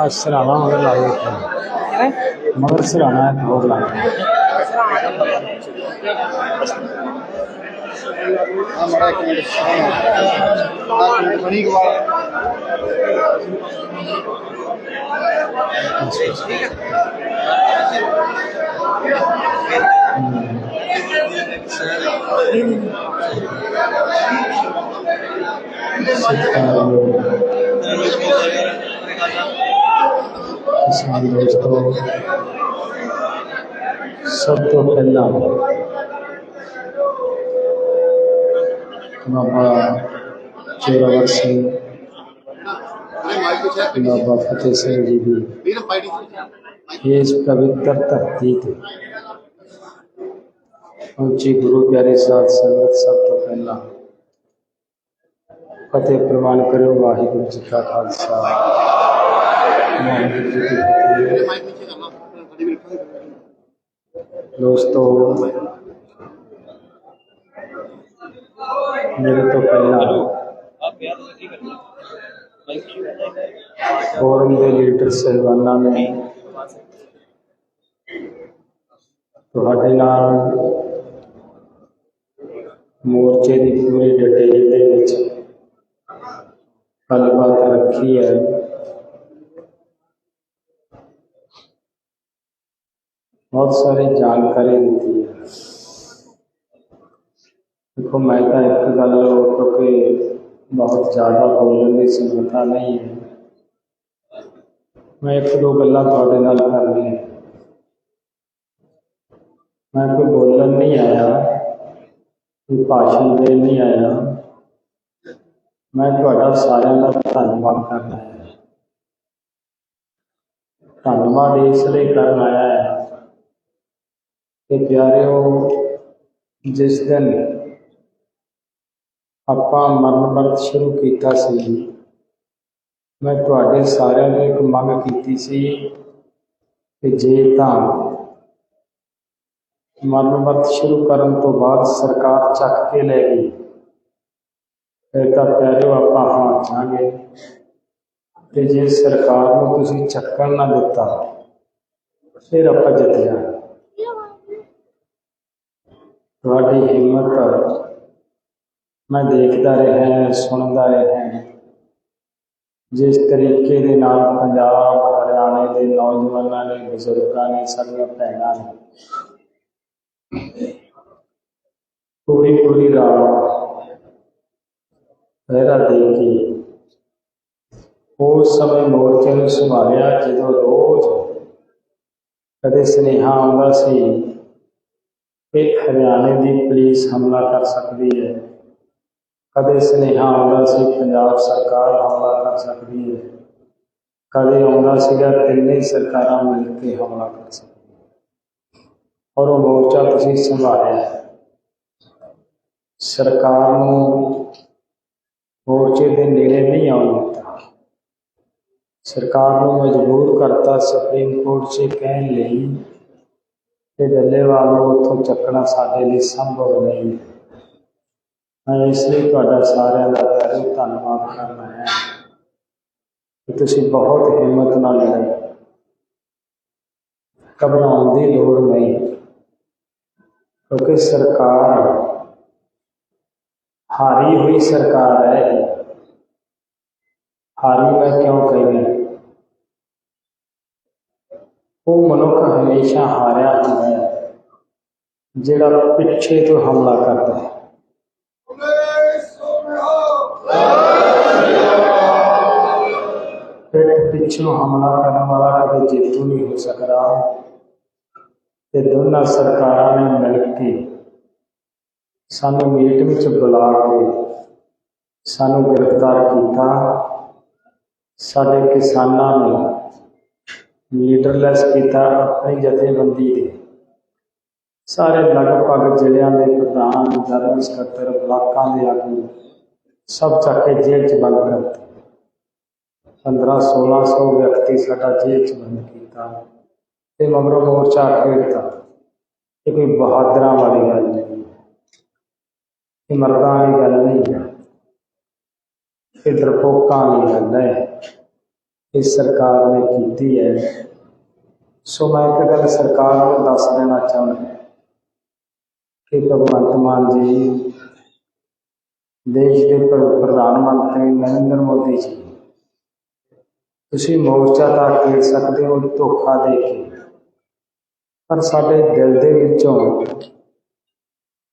السلام عليكم. السلام السلام عليكم السلام عليكم ਸਮਾਜ ਦੋਸਤੋ ਸਭ ਤੋਂ ਪਹਿਲਾਂ ਬਾਬਾ ਚੇਰਾਵਰ ਸਿੰਘ ਬਾਬਾ ਫਤਿਹ ਸਿੰਘ ਜੀ ਦੀ ਵੀਰ ਪਾਈਡੀ ਇਸ ਪਵਿੱਤਰ ਧਰਤੀ ਤੇ ਪਹੁੰਚੀ ਗੁਰੂ ਪਿਆਰੇ ਸਾਧ ਸੰਗਤ ਸਭ ਤੋਂ ਪਹਿਲਾਂ ਫਤਿਹ ਪ੍ਰਵਾਨ ਕਰਿਓ ਵਾਹਿਗੁਰੂ ਜੀ ਕਾ ਖਾਲਸਾ ਵਾਹਿਗੁਰੂ ਫੋਰਮ ਦੇ ਲੀਡਰ ਸਹਿਬਾਨਾਂ ਨੇ ਤੁਹਾਡੇ ਨਾਲ ਮੋਰਚੇ ਦੀ ਪੂਰੀ ਡਿਟੇਲ ਦੇ ਵਿੱਚ ਗੱਲਬਾਤ ਰੱਖੀ ਹੈ ਬਹੁਤ ਸਾਰੀ ਜਾਣਕਾਰੀ ਦਿੱਤੀ ਹੈ ਦੇਖੋ ਮੈਂ ਤਾਂ ਇੱਕ ਗੱਲ ਕਿਉਂਕਿ ਬਹੁਤ ਜ਼ਿਆਦਾ ਬੋਲਣ ਦੀ ਸਮਰੱਥਾ ਨਹੀਂ ਹੈ ਮੈਂ ਇੱਕ ਦੋ ਗੱਲਾਂ ਤੁਹਾਡੇ ਨਾਲ ਕਰਨੀਆਂ ਹੈ। ਮੈਂ ਕੋਈ ਬੋਲਣ ਨਹੀਂ ਆਇਆ ਕੋਈ ਭਾਸ਼ਣ ਦੇਣ ਨਹੀਂ ਆਇਆ ਮੈਂ ਤੁਹਾਡਾ ਸਾਰਿਆਂ ਦਾ ਧੰਨਵਾਦ ਕਰਨਾ ਹੈ ਧੰਨਵਾਦ ਇਸ ਲਈ ਕਰਨ ਆਇਆ ਹੈ ਕਿ ਪਿਆਰਿਓ ਜਿਸ ਦਿਨ ਆਪਾਂ ਮਰਨ ਵਰਤ ਸ਼ੁਰੂ ਕੀਤਾ ਸੀ ਮੈਂ ਤੁਹਾਡੇ ਸਾਰਿਆਂ ਨੂੰ ਇੱਕ ਮੰਗ ਕੀਤੀ ਸੀ ਕਿ ਜੇ ਤਾਂ ਮਰਨ ਵਰਤ ਸ਼ੁਰੂ ਕਰਨ ਤੋਂ ਬਾਅਦ ਸਰਕਾਰ ਚੱਕ ਕੇ ਲੈ ਗਈ ਫਿਰ ਤਾਂ ਪਿਆਰਿਓ ਆਪਾਂ ਹਾਰਾਂਗੇ ਤੇ ਜੇ ਸਰਕਾਰ ਨੂੰ ਤੁਸੀਂ ਚੱਕਣ ਨਾ ਦਿੱਤਾ ਫਿਰ ਆਪਾਂ ਜਿੱਤ ਜਾਵਾਂਗੇ ਤੁਹਾਡੀ ਹਿੰਮਤ ਮੈਂ ਦੇਖਦਾ ਰਿਹਾ ਸੁਣਦਾ ਰਿਹਾ ਜਿਸ ਤਰੀਕੇ ਦੇ ਨਾਲ ਪੰਜਾਬ, ਹਰਿਆਣੇ ਦੇ ਨੌਜਵਾਨਾਂ ਨੇ, ਬਜ਼ੁਰਗਾਂ ਨੇ, ਸਾਡੀਆਂ ਭੈਣਾਂ ਨੇ, ਪੂਰੀ ਪੂਰੀ ਰਾਤ ਪਹਿਰਾ ਦੇ ਕੇ ਉਸ ਸਮੇਂ ਮੋਰਚੇ ਨੂੰ ਸੰਭਾਲਿਆ ਜਦੋਂ ਰੋਜ਼ ਕਦੇ ਸੁਨੇਹਾ ਆਉਂਦਾ ਸੀ ਕਿ ਹਰਿਆਣੇ ਦੀ ਪੁਲਿਸ ਹਮਲਾ ਕਰ ਸਕਦੀ ਹੈ। ਕਦੇ ਸੁਨੇਹਾ ਆਉਂਦਾ ਸੀ, ਪੰਜਾਬ ਸਰਕਾਰ ਹਮਲਾ ਕਰ ਸਕਦੀ ਹੈ। ਕਦੇ ਆਉਂਦਾ ਸੀਗਾ ਤਿੰਨੇ ਸਰਕਾਰਾਂ ਮਿਲ ਕੇ ਹਮਲਾ ਕਰ ਸਕਦੀਆਂ ਔਰ ਉਹ ਮੋਰਚਾ ਤੁਸੀਂ ਸੰਭਾਲਿਆ। ਹੈ। ਸਰਕਾਰ ਨੂੰ ਮੋਰਚੇ ਦੇ ਨੇੜੇ ਨਹੀਂ ਆਉਣ ਦਿੱਤਾ। ਸਰਕਾਰ ਨੂੰ ਮਜਬੂਰ ਕਰਤਾ ਸੁਪਰੀਮ ਕੋਰਟ 'ਚ ਕਹਿਣ ਲਈ ਤੇ ਡੱਲੇਵਾਲ ਨੂੰ ਉੱਥੋਂ ਚੱਕਣਾ ਸਾਡੇ ਲਈ ਸੰਭਵ ਨਹੀਂ ਹੈ। ਮੈਂ ਇਸ ਲਈ ਤੁਹਾਡਾ ਸਾਰਿਆਂ ਦਾ ਪਿਆਰੇ ਧੰਨਵਾਦ ਕਰਨਾ ਹੈ ਕਿ ਤੁਸੀਂ ਬਹੁਤ ਹਿੰਮਤ ਨਾਲ ਲੜੇ ਘਬਰਾਉਣ ਦੀ ਲੋੜ ਨਹੀਂ, ਕਿਉਂਕਿ ਸਰਕਾਰ ਹਾਰੀ ਹੋਈ ਸਰਕਾਰ ਹੈ ਹਾਰੀ ਮੈਂ ਕਿਉਂ ਕਹਿੰਦਾ ਉਹ ਮਨੁੱਖ ਹਮੇਸ਼ਾ ਹਾਰਿਆ ਹੁੰਦਾ ਹੈ, ਜਿਹੜਾ ਪਿੱਛੇ ਤੋਂ ਹਮਲਾ ਕਰਦਾ ਹੈ। ਪਿੱਛੋਂ ਹਮਲਾ ਕਰਨ ਵਾਲਾ ਕਦੇ ਜੇਤੂ ਨਹੀਂ ਹੋ ਸਕਦਾ। ਤੇ ਦੋਨਾਂ ਸਰਕਾਰਾਂ ਨੇ ਮਿਲ ਕੇ ਸਾਨੂੰ ਮੀਟ ਵਿੱਚ ਬੁਲਾ ਕੇ ਸਾਨੂੰ ਗ੍ਰਿਫਤਾਰ ਕੀਤਾ। ਸਾਡੇ ਕਿਸਾਨਾਂ ਨੂੰ ਲੀਡਰਲੈਸ ਕੀਤਾ ਆਪਣੀ ਜਥੇਬੰਦੀ ਦੇ ਸਾਰੇ ਲਗਭਗ ਜ਼ਿਲ੍ਹਿਆਂ ਦੇ ਪ੍ਰਧਾਨ, ਜਨਰਲ ਸਕੱਤਰ, ਬਲਾਕਾਂ ਦੇ ਆਗੂ ਸਭ ਚੱਕ ਕੇ ਜੇਲ੍ਹ 'ਚ ਬੰਦ ਕਰ 15 1600 ਵਿਅਕਤੀ ਸਾਡਾ ਜੇਲ੍ਹ 'ਚ ਬੰਦ ਕੀਤਾ ਤੇ ਮਗਰੋਂ ਮੋਰਚਾ ਖੇਡਤਾ ਇਹ ਕੋਈ ਬਹਾਦਰਾਂ ਵਾਲੀ ਗੱਲ ਨਹੀਂ ਇਹ ਮਰਦਾਂ ਵਾਲੀ ਗੱਲ ਨਹੀਂ ਹੈ। ਇਹ ਡਰਪੋਕਾਂ ਵਾਲੀ ਗੱਲ ਹੈ। ਇਹ ਸਰਕਾਰ ਨੇ ਕੀਤੀ ਹੈ। ਸੋ ਮੈਂ ਇੱਕ ਗੱਲ ਸਰਕਾਰ ਨੂੰ ਦੱਸ ਦੇਣਾ ਚਾਹੁੰਦਾ ਕਿ ਭਗਵੰਤ ਮਾਨ ਜੀ ਦੇਸ਼ ਦੇ ਪ੍ਰਧਾਨ ਮੰਤਰੀ ਨਰਿੰਦਰ ਮੋਦੀ ਜੀ ਤੁਸੀਂ ਮੋਰਚਾ ਤਾਂ ਖੇਡ ਸਕਦੇ ਹੋ ਧੋਖਾ ਦੇ ਕੇ। ਪਰ ਸਾਡੇ ਦਿਲ ਦੇ ਵਿੱਚੋਂ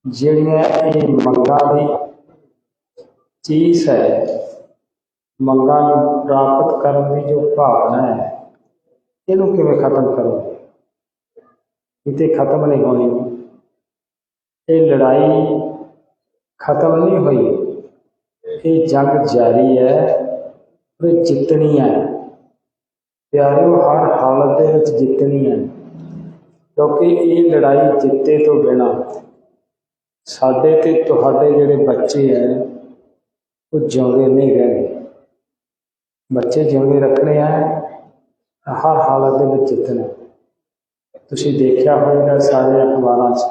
ਜਿਹੜੀਆਂ ਇਹ ਮੰਗਾਂ ਦੀ ਚੀਜ਼ ਹੈ, ਮੰਗਾਂ ਨੂੰ ਪ੍ਰਾਪਤ ਕਰਨ ਦੀ ਜੋ ਭਾਵਨਾ ਹੈ, ਇਹਨੂੰ ਕਿਵੇਂ ਖਤਮ ਕਰੋ? ਕਿਤੇ ਖਤਮ ਨਹੀਂ ਹੋਣੀ। ਇਹ ਲੜਾਈ ਖਤਮ ਨਹੀਂ ਹੋਈ। ਇਹ ਜੰਗ ਜਾਰੀ ਹੈ ਉਹ ਜਿੱਤਣੀ ਹੈ। ਪਿਆਰਿਓ, ਹਰ ਹਾਲਤ ਦੇ ਵਿੱਚ ਜਿੱਤਣੀ ਹੈ। ਕਿਉਂਕਿ ਇਹ ਲੜਾਈ ਜਿੱਤੇ ਤੋਂ ਬਿਨਾ ਸਾਡੇ ਤੇ ਤੁਹਾਡੇ ਜਿਹੜੇ ਬੱਚੇ ਹੈ, ਉਹ ਜਿਉਂਦੇ ਨਹੀਂ ਰਹਿਣੇ ਬੱਚੇ ਜਿਉਂਦੇ ਰੱਖਣੇ ਆ, ਹਰ ਹਾਲਤ ਦੇ ਵਿੱਚ ਜਿੱਤਣਾ। ਤੁਸੀਂ ਦੇਖਿਆ ਹੋਵੇਗਾ ਸਾਰੇ ਅਖਬਾਰਾਂ 'ਚ,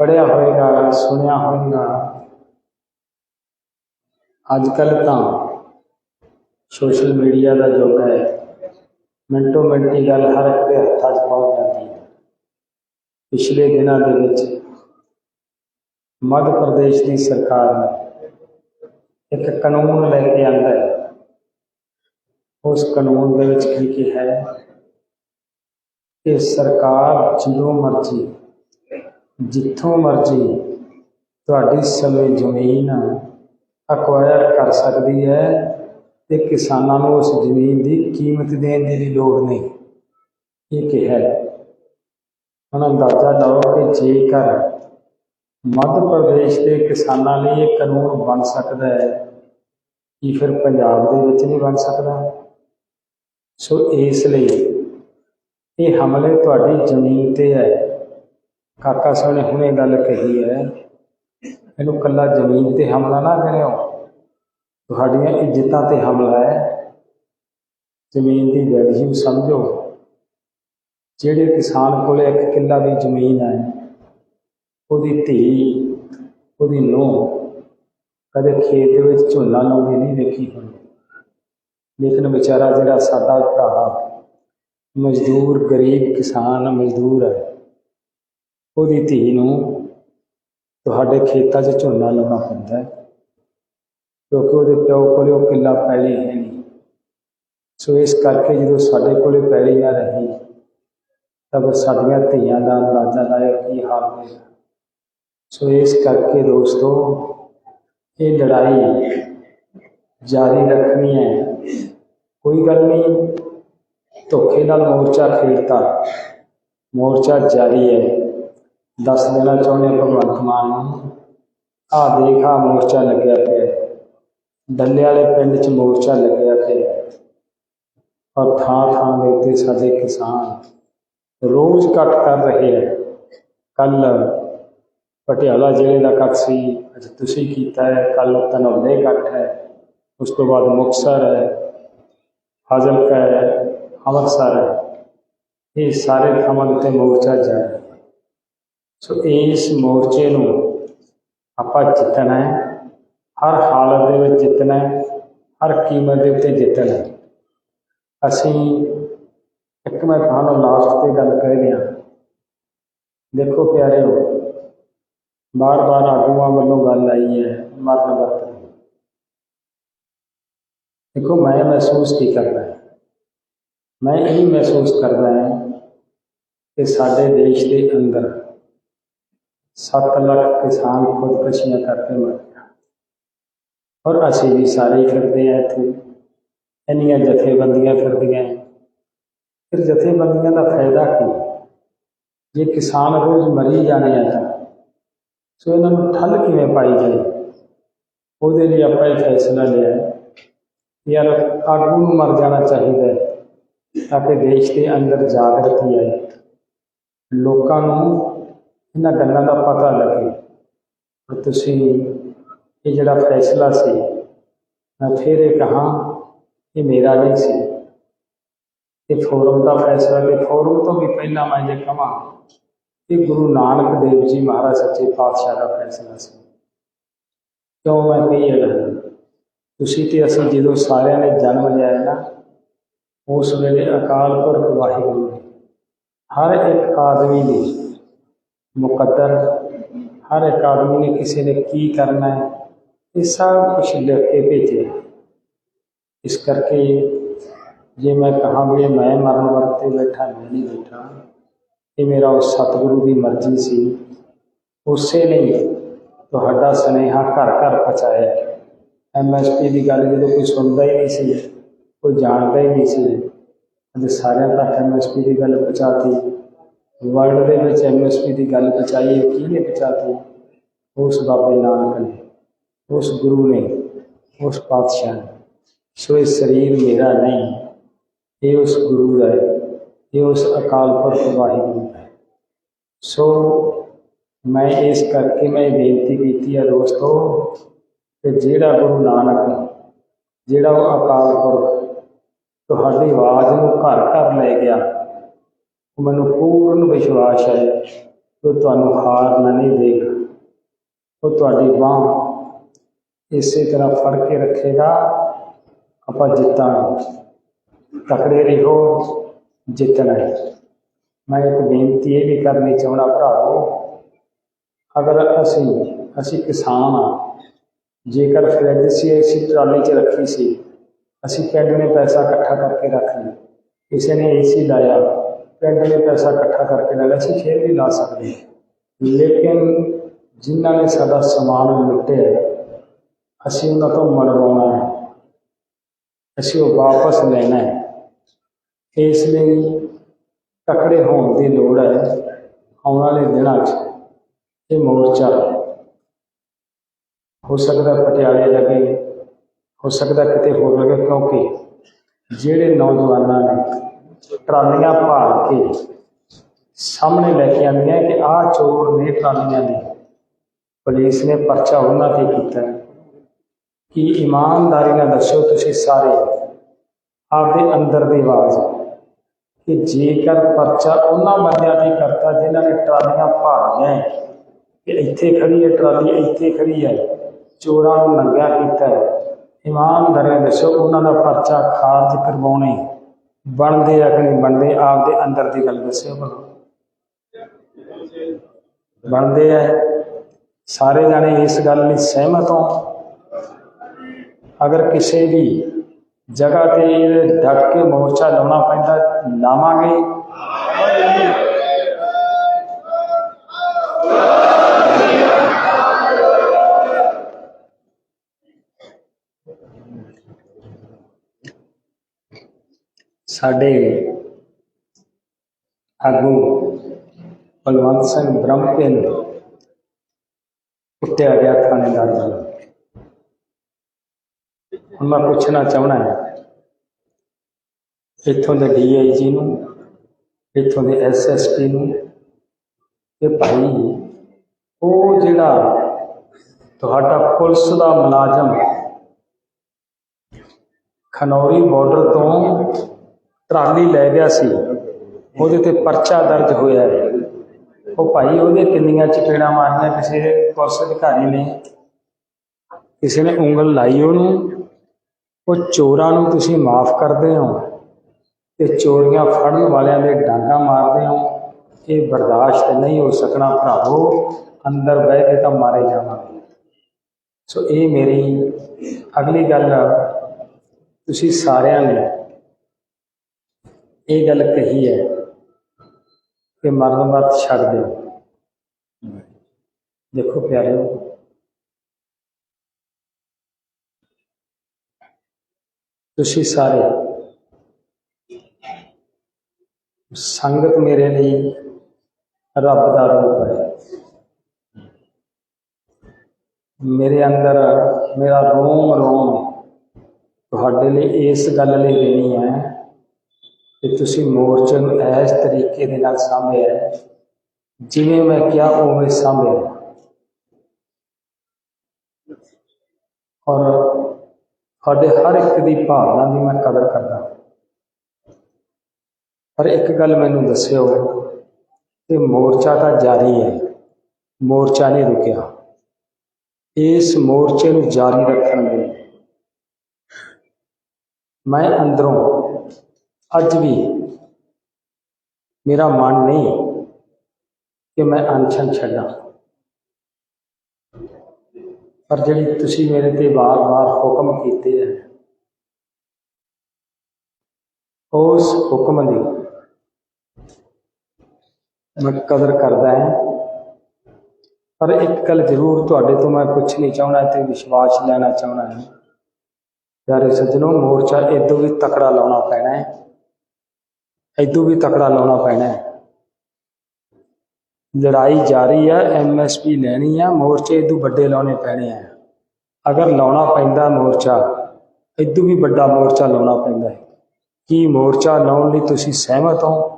ਪੜ੍ਹਿਆ ਹੋਵੇਗਾ, ਸੁਣਿਆ ਹੋਵੇਗਾ। ਅੱਜ ਕੱਲ੍ਹ ਤਾਂ ਸੋਸ਼ਲ ਮੀਡੀਆ ਦਾ ਯੁੱਗ ਹੈ। ਮਿੰਟੋ ਮਿੰਟ ਮਿੰਟੀ ਗੱਲ ਹਰ ਇੱਕ ਦੇ ਹੱਥਾਂ 'ਚ ਪਹੁੰਚ ਜਾਂਦੀ ਹੈ। ਪਿਛਲੇ ਦਿਨਾਂ ਦੇ ਵਿੱਚ ਮੱਧ ਪ੍ਰਦੇਸ਼ ਦੀ ਸਰਕਾਰ ਨੇ ਇੱਕ ਕਾਨੂੰਨ ਲੈ ਕੇ ਆਂਦਾ ਹੈ। ਉਸ ਕਾਨੂੰਨ ਦੇ ਵਿੱਚ ਕੀ ਕਿਹਾ ਹੈ ਕਿ ਸਰਕਾਰ ਜਦੋਂ ਮਰਜ਼ੀ, ਜਿੱਥੋਂ ਮਰਜ਼ੀ ਤੁਹਾਡੀ ਸਮੇਂ ਜ਼ਮੀਨ ਅਕਵਾਇਰ ਕਰ ਸਕਦੀ ਹੈ। ਤੇ ਕਿਸਾਨਾਂ ਨੂੰ ਉਸ ਜ਼ਮੀਨ ਦੀ ਕੀਮਤ ਦੇਣ ਦੀ ਵੀ ਲੋੜ ਨਹੀਂ। ਇਹ ਕਿਹਾ ਹੈ। ਹੁਣ ਅੰਦਾਜ਼ਾ ਲਾਓ ਕਿ ਜੇਕਰ ਮੱਧ ਪ੍ਰਦੇਸ਼ ਦੇ ਕਿਸਾਨਾਂ ਲਈ ਇਹ ਕਾਨੂੰਨ ਬਣ ਸਕਦਾ ਹੈ, ਕੀ ਫਿਰ ਪੰਜਾਬ ਦੇ ਵਿੱਚ ਨਹੀਂ ਬਣ ਸਕਦਾ? ਸੋ ਇਸ ਲਈ ਇਹ ਹਮਲੇ ਤੁਹਾਡੀ ਜ਼ਮੀਨ ਤੇ ਹੈ। ਕਾਕਾ ਸਾਹਿਬ ਨੇ ਹੁਣੇ ਗੱਲ ਕਹੀ ਹੈ ਇਹਨੂੰ ਕੱਲਾ ਜ਼ਮੀਨ ਤੇ ਹਮਲਾ ਨਾ ਕਰਿਓ। ਤੁਹਾਡੀਆਂ ਇੱਜ਼ਤਾਂ ਤੇ ਹਮਲਾ ਹੈ। ਜ਼ਮੀਨ ਦੀ ਵੈਲਿਊ ਸਮਝੋ। ਜਿਹੜੇ ਕਿਸਾਨ ਕੋਲੇ ਇੱਕ ਕਿੱਲਾ ਦੀ ਜ਼ਮੀਨ ਹੈ, ਉਹਦੀ ਧੀ, ਉਹਦੀ ਨੂੰਹ ਕਦੇ ਖੇਤ ਦੇ ਵਿੱਚ ਝੋਨਾ ਲਾਉਂਦੀ ਨਹੀਂ ਵੇਖੀ ਹੋਣੀ। ਲੇਕਿਨ ਵਿਚਾਰਾ ਜਿਹੜਾ ਸਾਡਾ ਭਰਾ, ਮਜ਼ਦੂਰ, ਗਰੀਬ ਕਿਸਾਨ, ਮਜ਼ਦੂਰ ਹੈ, ਉਹਦੀ ਧੀ ਨੂੰ ਤੁਹਾਡੇ ਖੇਤਾਂ 'ਚ ਝੋਨਾ ਲਾਉਣਾ ਪੈਂਦਾ ਹੈ। ਕਿਉਂਕਿ ਉਹਦੇ ਪਿਓ ਕੋਲੇ ਉਹ ਕਿੱਲਾ ਪੈਲੀ ਹੈ ਨਹੀਂ। ਸੋ ਇਸ ਕਰਕੇ ਜਦੋਂ ਸਾਡੇ ਕੋਲੇ ਪੈਲੀ ਨਾ ਰਹੀ ਤਾਂ ਫਿਰ ਸਾਡੀਆਂ ਧੀਆਂ ਦਾ ਅੰਦਾਜ਼ਾ ਲਾਇਆ ਕੀ ਹਾਲ ਹੋਏਗਾ। ਸੋ ਇਸ ਕਰਕੇ ਦੋਸਤੋ, ਇਹ ਲੜਾਈ ਜਾਰੀ ਰੱਖਣੀ ਹੈ। ਕੋਈ ਗੱਲ ਨਹੀਂ, ਧੋਖੇ ਨਾਲ ਮੋਰਚਾ ਖੇਡਤਾ। ਮੋਰਚਾ ਜਾਰੀ ਹੈ। ਦੱਸ ਦੇਣਾ ਚਾਹੁੰਦੇ ਭਗਵੰਤ ਮਾਨ ਨੂੰ, ਆਹ ਦੇਖ, ਆਹ ਮੋਰਚਾ ਲੱਗਿਆ ਪਿਆ। ਹੈ। ਡੱਲੇ ਵਾਲੇ ਪਿੰਡ 'ਚ ਮੋਰਚਾ ਲੱਗਿਆ ਪਿਆ ਔਰ ਥਾਂ ਥਾਂ ਦੇ ਉੱਤੇ ਸਾਡੇ ਕਿਸਾਨ ਰੋਜ਼ ਇਕੱਠ ਕਰ ਰਹੇ ਹੈ ਕੱਲ ਪਟਿਆਲਾ ਜ਼ਿਲ੍ਹੇ ਦਾ ਇਕੱਠ ਸੀ, ਅੱਜ ਤੁਸੀਂ ਕੀਤਾ ਹੈ, ਕੱਲ ਧਨੌਲੇ ਇਕੱਠ ਹੈ, ਉਸ ਤੋਂ ਬਾਅਦ ਮੁਕਤਸਰ ਹੈ, ਫਾਜ਼ਿਲਕਾ ਹੈ, ਅੰਮ੍ਰਿਤਸਰ ਹੈ। ਇਹ ਸਾਰੇ ਥਾਵਾਂ ਉੱਤੇ ਮੋਰਚਾ ਜਾਰੀ। ਸੋ ਇਸ ਮੋਰਚੇ ਨੂੰ ਆਪਾਂ ਜਿੱਤਣਾ ਹੈ। ਹਰ ਹਾਲਤ ਦੇ ਵਿੱਚ ਜਿੱਤਣਾ ਹੈ, ਹਰ ਕੀਮਤ ਦੇ ਉੱਤੇ ਜਿੱਤਣਾ ਹੈ। ਅਸੀਂ ਇੱਕ ਮੈਂ ਤੁਹਾਨੂੰ ਲਾਸਟ ਤੇ ਗੱਲ ਕਹਿ ਦਿਆਂ। ਦੇਖੋ ਪਿਆਰਿਓ, ਬਾਰ-ਬਾਰ ਆਗੂਆਂ ਵੱਲੋਂ ਗੱਲ ਆਈ ਹੈ, ਮਰਨ ਵਰਤ ਦੀ। ਦੇਖੋ ਮੈਂ ਮਹਿਸੂਸ ਕੀ ਕਰਦਾ ਹੈ? ਮੈਂ ਇਹ ਮਹਿਸੂਸ ਕਰਦਾ ਹਾਂ ਕਿ ਸਾਡੇ ਦੇਸ਼ ਦੇ ਅੰਦਰ 7 ਲੱਖ ਕਿਸਾਨ ਖੁਦਕੁਸ਼ੀਆਂ ਕਰਕੇ ਮਰ ਗਏ। ਔਰ ਅਸੀਂ ਵੀ ਸਾਰੇ ਹੀ ਫਿਰਦੇ ਆ ਇੱਥੇ। ਇੰਨੀਆਂ ਜਥੇਬੰਦੀਆਂ ਫਿਰਦੀਆਂ। ਫਿਰ ਜਥੇਬੰਦੀਆਂ ਦਾ ਫਾਇਦਾ ਕੀ? ਜੇ ਕਿਸਾਨ ਰੋਜ਼ ਮਰੀ ਜਾਣੇ ਆ ਤਾਂ? ਸੋ ਇਹਨਾਂ ਨੂੰ ਠੱਲ ਕਿਵੇਂ ਪਾਈ ਜਾਏ? ਉਹਦੇ ਲਈ ਆਪਾਂ ਇਹ ਫੈਸਲਾ ਲਿਆ ਯਾਰ ਆਗੂ ਨੂੰ ਮਰ ਜਾਣਾ ਚਾਹੀਦਾ ਹੈ ਤਾਂ ਕਿ ਦੇਸ਼ ਦੇ ਅੰਦਰ ਜਾਗਰਤੀ ਆਏ। ਲੋਕਾਂ ਨੂੰ ਇਹਨਾਂ ਗੱਲਾਂ ਦਾ ਪਤਾ ਲੱਗੇ। ਔਰ ਤੁਸੀਂ ਇਹ ਜਿਹੜਾ ਫੈਸਲਾ ਸੀ, ਮੈਂ ਫਿਰ ਇਹ ਕਹਾਂ ਇਹ ਮੇਰਾ ਨਹੀਂ ਸੀ। ਇਹ ਫੋਰਮ ਦਾ ਫੈਸਲਾ, ਤੇ ਫੋਰਮ ਤੋਂ ਵੀ ਪਹਿਲਾਂ ਮੈਂ ਜੇ ਕਹਾਂ ਇਹ ਗੁਰੂ ਨਾਨਕ ਦੇਵ ਜੀ ਮਹਾਰਾਜ ਸੱਚੇ ਪਾਤਸ਼ਾਹ ਦਾ ਫੈਸਲਾ ਸੀ। ਕਿਉਂ ਮੈਂ ਕਹੀ ਇਹ ਤੁਸੀਂ ਤੇ ਅਸੀਂ ਜਦੋਂ ਸਾਰਿਆਂ ਨੇ ਜਨਮ ਲਿਆ ਨਾ, ਉਸ ਵੇਲੇ ਅਕਾਲ ਪੁਰਖ ਵਾਹਿਗੁਰੂ ਨੇ ਹਰ ਇੱਕ ਆਦਮੀ ਦੀ ਮੁਕੱਦਰ, ਹਰ ਇੱਕ ਆਦਮੀ ਨੇ ਕਿਸੇ ਨੇ ਕੀ ਕਰਨਾ ਹੈ ਇਹ ਸਭ ਕੁਝ ਲਿਖ ਕੇ ਭੇਜਿਆ ਇਸ ਕਰਕੇ ਜੇ ਮੈਂ ਕਹਾਂ ਵੀ ਇਹ ਮੈਂ ਮਰਨ ਵਰਤੇ ਬੈਠਾ ਮੈਂ ਨਹੀਂ ਬੈਠਾ ਇਹ ਮੇਰਾ ਉਸ ਸਤਿਗੁਰੂ ਦੀ ਮਰਜ਼ੀ ਸੀ ਉਸੇ ਨੇ ਤੁਹਾਡਾ ਸੁਨੇਹਾ ਘਰ ਘਰ ਪਹੁੰਚਾਇਆ ਐਮਐਸਪੀ ਦੀ ਗੱਲ ਜਦੋਂ ਕੋਈ ਸੁਣਦਾ ਹੀ ਨਹੀਂ ਸੀ ਕੋਈ ਜਾਣਦਾ ਹੀ ਨਹੀਂ ਸੀ ਅਤੇ ਸਾਰਿਆਂ ਤੱਕ ਐਮਐਸਪੀ ਦੀ ਗੱਲ ਪਹੁੰਚਾਤੀ ਵਰਲਡ ਦੇ ਵਿੱਚ ਐਮਐਸਪੀ ਦੀ ਗੱਲ ਪਹੁੰਚਾਈ ਹੈ ਕਿਹਨੇ ਪਹੁੰਚਾਤੀ ਉਸ ਬਾਬੇ ਨਾਨਕ ਨੇ ਉਸ ਗੁਰੂ ਨੇ, ਉਸ ਪਾਤਸ਼ਾਹ ਨੇ। ਸੋ ਇਹ ਸਰੀਰ ਮੇਰਾ ਨਹੀਂ, ਇਹ ਉਸ ਗੁਰੂ ਦਾ ਹੈ, ਇਹ ਉਸ ਅਕਾਲ ਪੁਰਖ ਵਾਹਿਗੁਰੂ ਦਾ ਹੈ। ਸੋ ਮੈਂ ਇਸ ਕਰਕੇ ਮੈਂ ਇਹ ਬੇਨਤੀ ਕੀਤੀ ਹੈ ਦੋਸਤੋ, ਕਿ ਜਿਹੜਾ ਗੁਰੂ ਨਾਨਕ ਜਿਹੜਾ ਉਹ ਅਕਾਲ ਪੁਰਖ ਤੁਹਾਡੀ ਆਵਾਜ਼ ਨੂੰ ਘਰ ਘਰ ਲੈ ਗਿਆ ਉਹ ਮੈਨੂੰ ਪੂਰਨ ਵਿਸ਼ਵਾਸ ਹੈ ਕਿ ਤੁਹਾਨੂੰ ਹਾਰ ਨਾ ਨਹੀਂ ਦੇਗਾ ਉਹ ਤੁਹਾਡੀ ਬਾਹ ਇਸੇ ਤਰ੍ਹਾਂ ਫੜ ਕੇ ਰੱਖੇਗਾ। ਆਪਾਂ ਜਿੱਤਾਂਗੇ। ਤਕੜੇ ਰਹੋ ਜਿੱਤਣਾ ਮੈਂ ਇੱਕ ਬੇਨਤੀ ਇਹ ਵੀ ਕਰਨੀ ਚਾਹੁੰਦਾ ਭਰਾਵੋ, ਅਗਰ ਅਸੀਂ ਅਸੀਂ ਕਿਸਾਨ ਆ, ਜੇਕਰ ਫਰਿੱਜ ਸੀ, ਅਸੀਂ ਟਰਾਲੀ 'ਚ ਰੱਖੀ ਸੀ, ਅਸੀਂ ਪਿੰਡ ਨੇ ਪੈਸਾ ਇਕੱਠਾ ਕਰਕੇ ਰੱਖ ਲਿਆ। ਕਿਸੇ ਨੇ ਏਸੀ ਲਾਇਆ, ਪਿੰਡ ਨੇ ਪੈਸਾ ਇਕੱਠਾ ਕਰਕੇ ਲੈ ਲਿਆ, ਅਸੀਂ ਫਿਰ ਵੀ ਲਾ ਸਕਦੇ ਲੇਕਿਨ ਜਿਨ੍ਹਾਂ ਨੇ ਸਾਡਾ ਸਮਾਨ ਲੁੱਟਿਆ ਅਸੀਂ ਉਹਨਾਂ ਤੋਂ ਮਰਵਾਉਣਾ ਹੈ। ਅਸੀਂ ਉਹ ਵਾਪਸ ਲੈਣਾ ਹੈ। ਇਸ ਲਈ ਤਕੜੇ ਹੋਣ ਦੀ ਲੋੜ ਹੈ ਆਉਣ ਵਾਲੇ ਦਿਨਾਂ 'ਚ ਇਹ ਮੋਰਚਾ। ਹੋ ਸਕਦਾ ਪਟਿਆਲੇ ਲੱਗੇ, ਹੋ ਸਕਦਾ ਕਿਤੇ ਹੋਰ ਲੱਗੇ, ਕਿਉਂਕਿ ਜਿਹੜੇ ਨੌਜਵਾਨਾਂ ਨੇ ਟਰਾਲੀਆਂ ਭਾਲ ਕੇ ਸਾਹਮਣੇ ਲੈ ਕੇ ਆਉਂਦੀਆਂ ਕਿ ਆਹ ਚੋਰ ਨੇ ਟਰਾਲੀਆਂ ਨੇ, ਪੁਲਿਸ ਨੇ ਪਰਚਾ ਉਹਨਾਂ ਤੇ ਕੀਤਾ। ਕਿ ਇਮਾਨਦਾਰੀ ਨਾਲ ਦੱਸੋ ਤੁਸੀਂ ਸਾਰੇ। ਆਪਦੇ ਅੰਦਰ ਦੀ ਆਵਾਜ਼। ਕਿ ਜੇਕਰ ਪਰਚਾ ਉਹਨਾਂ ਬੰਦਿਆਂ ਤੇ ਕਰਤਾ ਜਿਨ੍ਹਾਂ ਨੇ ਟਰਾਲੀਆਂ ਭਾਰੀਆਂ ਕਿ ਇੱਥੇ ਖੜੀ ਹੈ ਟਰਾਲੀ ਇੱਥੇ ਖੜੀ ਹੈ ਚੋਰਾਂ ਨੂੰ ਨੰਗਿਆ ਕੀਤਾ ਹੈ ਇਮਾਨਦਾਰੀ ਨਾਲ ਦੱਸੋ ਉਹਨਾਂ ਦਾ ਪਰਚਾ ਖਾਰਜ ਕਰਵਾਉਣੇ। ਬਣਦੇ ਆ ਕਿ ਨਹੀਂ ਬਣਦੇ, ਆਪਦੇ ਅੰਦਰ ਦੀ ਗੱਲ ਦੱਸਿਓ ਬਣਦੇ ਆ। ਸਾਰੇ ਜਾਣੇ ਇਸ ਗੱਲ ਲਈ ਸਹਿਮਤ ਹੋ ਅਗਰ ਕਿਸੇ ਵੀ ਜਗ੍ਹਾ ਤੇ ਇਹ ਡਟ ਕੇ ਮੋਰਚਾ ਲਾਉਣਾ ਪੈਂਦਾ ਲਾਵਾਂਗੇ ਸਾਡੇ ਆਗੂ ਬਲਵੰਤ ਸਿੰਘ ਬ੍ਰਹਮਪਿੰਡ ਕੁੱਟਿਆ ਗਿਆ ਥਾਣੇਦਾਰ ਵੱਲੋਂ ਹੁਣ ਮੈਂ ਪੁੱਛਣਾ ਚਾਹਣਾ ਹੈ। ਇੱਥੋਂ ਦੇ ਡੀਆਈਜੀ ਨੂੰ, ਇੱਥੋਂ ਦੇ ਐਸਐਸਪੀ ਨੂੰ ਕਿ ਭਾਈ ਉਹ ਜਿਹੜਾ ਤੁਹਾਡਾ ਪੁਲਿਸ ਦਾ ਮੁਲਾਜ਼ਮ ਖਨੌਰੀ ਬਾਰਡਰ ਤੋਂ ਟਰਾਲੀ ਲੈ ਗਿਆ ਸੀ, ਉਹਦੇ ਤੇ ਪਰਚਾ ਦਰਜ ਹੋਇਆ ਹੈ। ਉਹ ਭਾਈ ਉਹਦੇ ਕਿੰਨੀਆਂ ਚਪੇੜਾਂ ਮਾਰੀਆਂ, ਕਿਸੇ ਪੁਲਿਸ ਅਧਿਕਾਰੀ ਨੇ, ਕਿਸੇ ਨੇ ਉਂਗਲ ਲਾਈ ਉਹਨੂੰ ਉਹ ਚੋਰਾਂ ਨੂੰ ਤੁਸੀਂ ਮਾਫ ਕਰਦੇ ਹੋ ਤੇ ਚੋਰੀਆਂ ਫੜਨ ਵਾਲਿਆਂ ਦੇ ਡਾਂਗਾ ਮਾਰਦੇ ਹੋ, ਇਹ ਬਰਦਾਸ਼ਤ ਨਹੀਂ ਹੋ ਸਕਣਾ ਭਰਾਵੋ। ਅੰਦਰ ਬਹਿ ਕੇ ਤਾਂ ਮਾਰੇ ਜਾਵਾਂਗੇ। ਸੋ ਇਹ ਮੇਰੀ ਅਗਲੀ ਗੱਲ ਤੁਸੀਂ ਸਾਰਿਆਂ ਨੇ ਇਹ ਗੱਲ ਕਹੀ ਹੈ ਕਿ ਮਰਨ ਵਰਤ ਛੱਡ ਦਿਓ। ਦੇਖੋ ਪਿਆਰਿਓ ਤੁਸੀਂ ਸਾਰੇ ਸੰਗਤ ਮੇਰੇ ਲਈ ਰੱਬ ਦਾ ਰੂਪ ਹੈ ਮੇਰੇ ਅੰਦਰ ਮੇਰਾ ਰੋਮ ਰੋਮ ਤੁਹਾਡੇ ਲਈ ਇਸ ਗੱਲ ਲਈ ਦੇਣੀ ਹੈ ਕਿ ਤੁਸੀਂ ਮੋਰਚੇ ਨੂੰ ਇਸ ਤਰੀਕੇ ਦੇ ਨਾਲ ਸਾਂਭਿਆ ਹੈ, ਜਿਵੇਂ ਮੈਂ ਕਿਹਾ ਉਵੇਂ ਸਾਂਭਿਆ ਔਰ ਤੁਹਾਡੇ ਹਰ ਇੱਕ ਦੀ ਭਾਵਨਾ ਦੀ ਮੈਂ ਕਦਰ ਕਰਦਾ ਪਰ ਇੱਕ ਗੱਲ ਮੈਨੂੰ ਦੱਸਿਓ ਕਿ ਮੋਰਚਾ ਤਾਂ ਜਾਰੀ ਹੈ, ਮੋਰਚਾ ਨਹੀਂ ਰੁਕਿਆ। ਇਸ ਮੋਰਚੇ ਨੂੰ ਜਾਰੀ ਰੱਖਣ ਲਈ ਮੈਂ ਅੰਦਰੋਂ ਅੱਜ ਵੀ ਮੇਰਾ ਮਨ ਨਹੀਂ ਕਿ ਮੈਂ ਅਨਸ਼ਨ ਛੱਡਾਂ। ਪਰ ਜਿਹੜੀ ਤੁਸੀਂ ਮੇਰੇ ਤੇ ਵਾਰ-ਵਾਰ ਹੁਕਮ ਕੀਤੇ ਹੈ ਉਸ ਹੁਕਮ ਦੀ ਮੈਂ ਕਦਰ ਕਰਦਾ ਹਾਂ। ਪਰ ਇੱਕ ਗੱਲ ਜ਼ਰੂਰ ਤੁਹਾਡੇ ਤੋਂ ਮੈਂ ਪੁੱਛਣੀ ਚਾਹੁੰਦਾ ਤੇ ਵਿਸ਼ਵਾਸ ਲੈਣਾ ਚਾਹੁੰਦਾ ਹਾਂ। ਪਿਆਰੇ ਸੱਜਣੋ, ਮੋਰਚਾ ਇਦੋਂ ਵੀ ਤਕੜਾ ਲਾਉਣਾ ਪੈਣਾ ਹੈ। ਇਦੋਂ ਵੀ ਤਕੜਾ ਲਾਉਣਾ ਪੈਣਾ ਹੈ। ਲੜਾਈ ਜਾਰੀ ਹੈ ਐਮਐਸਪੀ ਲੈਣੀ ਹੈ ਮੋਰਚੇ ਇਦੋਂ ਵੱਡੇ ਲਾਉਣੇ ਪੈਣੇ ਆ। ਅਗਰ ਲਾਉਣਾ ਪੈਂਦਾ ਮੋਰਚਾ, ਇਦੋਂ ਵੀ ਵੱਡਾ ਮੋਰਚਾ ਲਾਉਣਾ ਪੈਂਦਾ ਹੈ। ਕੀ ਮੋਰਚਾ ਲਾਉਣ ਲਈ ਤੁਸੀਂ ਸਹਿਮਤ ਹੋ?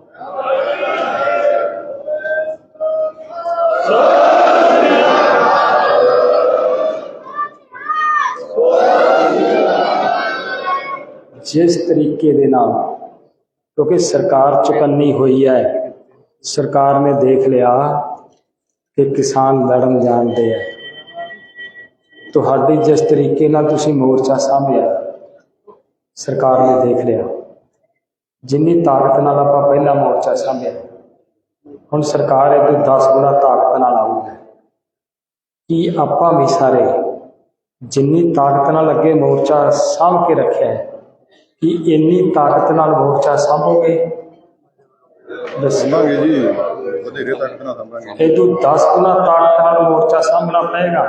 ਜਿਸ ਤਰੀਕੇ ਦੇ ਨਾਲ, ਕਿਉਂਕਿ ਸਰਕਾਰ ਚੁਕੰਨੀ ਹੋਈ ਹੈ ਸਰਕਾਰ ਨੇ ਦੇਖ ਲਿਆ ਕਿ ਕਿਸਾਨ ਲੜਨ ਜਾਣਦੇ ਆ। ਤੁਹਾਡੀ ਜਿਸ ਤਰੀਕੇ ਨਾਲ ਤੁਸੀਂ ਮੋਰਚਾ ਸਾਂਭਿਆ, ਸਰਕਾਰ ਨੇ ਦੇਖ ਲਿਆ। ਜਿੰਨੀ ਤਾਕਤ ਨਾਲ ਆਪਾਂ ਪਹਿਲਾ ਮੋਰਚਾ ਸਾਂਭਿਆ, ਹੁਣ ਸਰਕਾਰ ਇਹਦੇ 10 ਗੁਣਾ ਤਾਕਤ ਨਾਲ ਆਊਗੀ। ਕਿ ਆਪਾਂ ਵੀ ਸਾਰੇ ਜਿੰਨੀ ਤਾਕਤ ਨਾਲ ਅੱਗੇ ਮੋਰਚਾ ਸਾਂਭ ਕੇ ਰੱਖਿਆ ਹੈ, ਕਿ ਇੰਨੀ ਤਾਕਤ ਨਾਲ ਮੋਰਚਾ ਸਾਂਭੋਗੇ? ਦੱਸੋ ਸੰਭਾਂਗੇ ਜੀ। ਵਧੇਰੇ ਤੱਕ ਨਾ ਸੰਭਾਂਗੇ ਇਹ ਤੋਂ 10 ਗੁਣਾ ਤਾਕਤ ਨਾਲ ਮੋਰਚਾ ਸਾਹਮਣਾ ਪਏਗਾ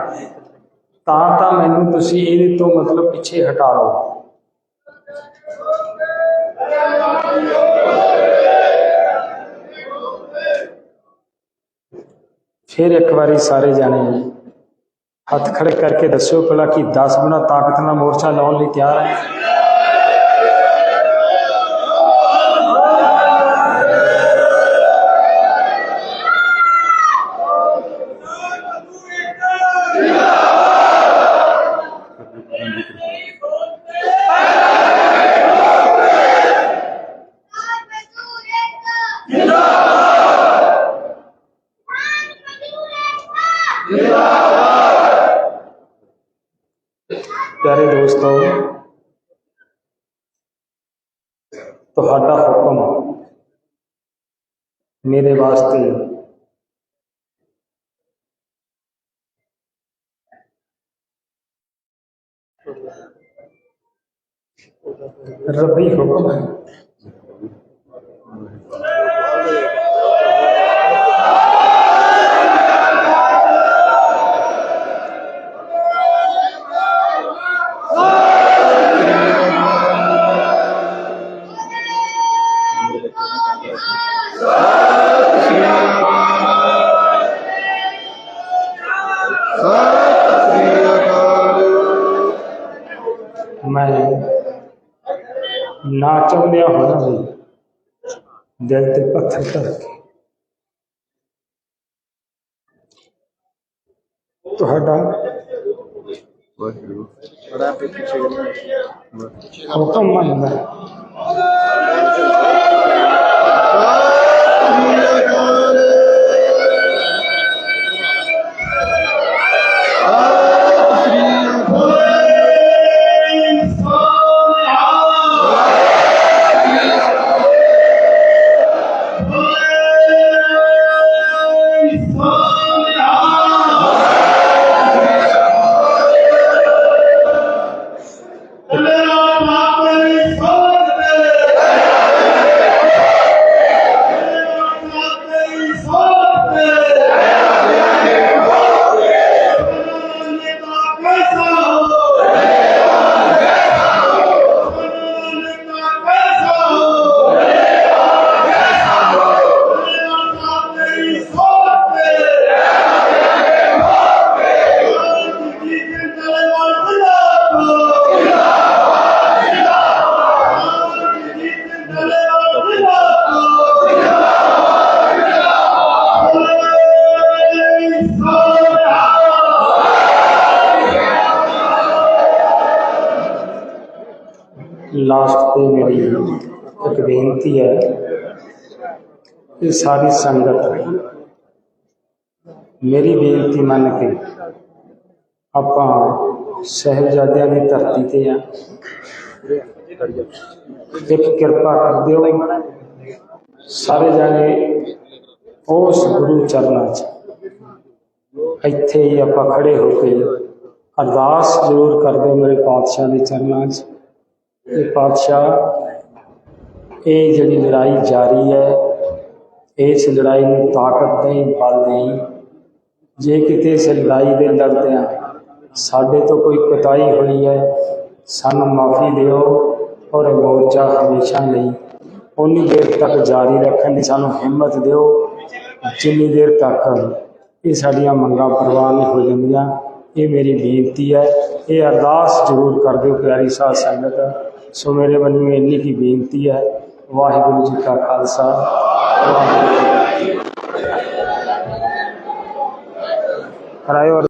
ਤਾਂ ਤਾਂ ਮੈਨੂੰ ਤੁਸੀਂ ਇਹਦੇ ਤੋਂ ਮਤਲਬ ਪਿੱਛੇ ਹਟਾ ਲਓ। ਫਿਰ ਇੱਕ ਵਾਰੀ ਸਾਰੇ ਜਾਣੇ ਹੱਥ ਖੜੇ ਕਰਕੇ ਦੱਸਿਓ ਪਹਿਲਾਂ ਕਿ 10 ਗੁਣਾ ਤਾਕਤ ਨਾਲ ਮੋਰਚਾ ਲਾਉਣ ਲਈ ਤਿਆਰ ਹੈ ਪਿਆਰੇ ਦੋਸਤੋ ਤੁਹਾਡਾ ਹੁਕਮ ਮੇਰੇ ਵਾਸਤੇ ਰੱਬੀ ਹੁਕਮ ਹੈ ਨਾ ਚਾਹੁੰਦਿਆਂ ਹੋਣਾ ਵੀ ਦਿਲ ਤੇ ਪੱਥਰ ਧਰ ਕੇ ਤੁਹਾਡਾ ਵਾਹਿਗੁਰੂ ਬੜਾ ਪਿੱਛੇ ਲਾਸਟ ਤੇ ਮੇਰੀ ਇੱਕ ਬੇਨਤੀ ਹੈ ਕਿ ਸਾਰੀ ਸੰਗਤ ਮੇਰੀ ਬੇਨਤੀ ਮੰਨ ਕੇ ਆਪਾਂ ਸਹਿਬਜ਼ਾਦਿਆਂ ਦੀ ਧਰਤੀ ਤੇ ਆ। ਇੱਕ ਕਿਰਪਾ ਕਰ ਦਿਓ ਸਾਰੇ ਜਾਣੇ ਉਸ ਗੁਰੂ ਚਰਨਾਂ 'ਚ। ਇੱਥੇ ਹੀ ਆਪਾਂ ਖੜੇ ਹੋ ਕੇ ਅਰਦਾਸ ਜ਼ਰੂਰ ਕਰਦੇ ਦਿਓ ਮੇਰੇ ਪਾਤਸ਼ਾਹ ਦੇ ਚਰਨਾਂ 'ਚ। ਇਹ ਪਾਤਸ਼ਾਹ, ਇਹ ਜਿਹੜੀ ਲੜਾਈ ਜਾਰੀ ਹੈ, ਇਸ ਲੜਾਈ ਨੂੰ ਤਾਕਤ ਦੇਈ ਬਲ ਦੇਈ ਜੇ ਕਿਤੇ ਇਸ ਲੜਾਈ ਦੇ ਲੜਦਿਆਂ ਸਾਡੇ ਤੋਂ ਕੋਈ ਕੁਤਾਹੀ ਹੋਈ ਹੈ, ਸਾਨੂੰ ਮਾਫੀ ਦਿਓ ਔਰ ਮੋਰਚਾ ਹਮੇਸ਼ਾ ਲਈ ਉਨੀ ਦੇਰ ਤੱਕ ਜਾਰੀ ਰੱਖਣ ਦੀ ਸਾਨੂੰ ਹਿੰਮਤ ਦਿਓ, ਜਿੰਨੀ ਦੇਰ ਤੱਕ ਇਹ ਸਾਡੀਆਂ ਮੰਗਾਂ ਪ੍ਰਵਾਨ ਨਹੀਂ ਹੋ ਜਾਂਦੀਆਂ। ਇਹ ਮੇਰੀ ਬੇਨਤੀ ਹੈ, ਇਹ ਅਰਦਾਸ ਜ਼ਰੂਰ ਕਰ ਦਿਓ ਪਿਆਰੀ ਸਾਧ ਸੰਗਤ। ਸੋ ਮੇਰੇ ਵੱਲੋਂ ਇੰਨੀ ਕੀ ਬੇਨਤੀ ਹੈ, ਵਾਹਿਗੁਰੂ ਜੀ ਕਾ ਖਾਲਸਾ, ਵਾਹਿਗੁਰੂ ਜੀ ਕੀ ਫਤਿਹ।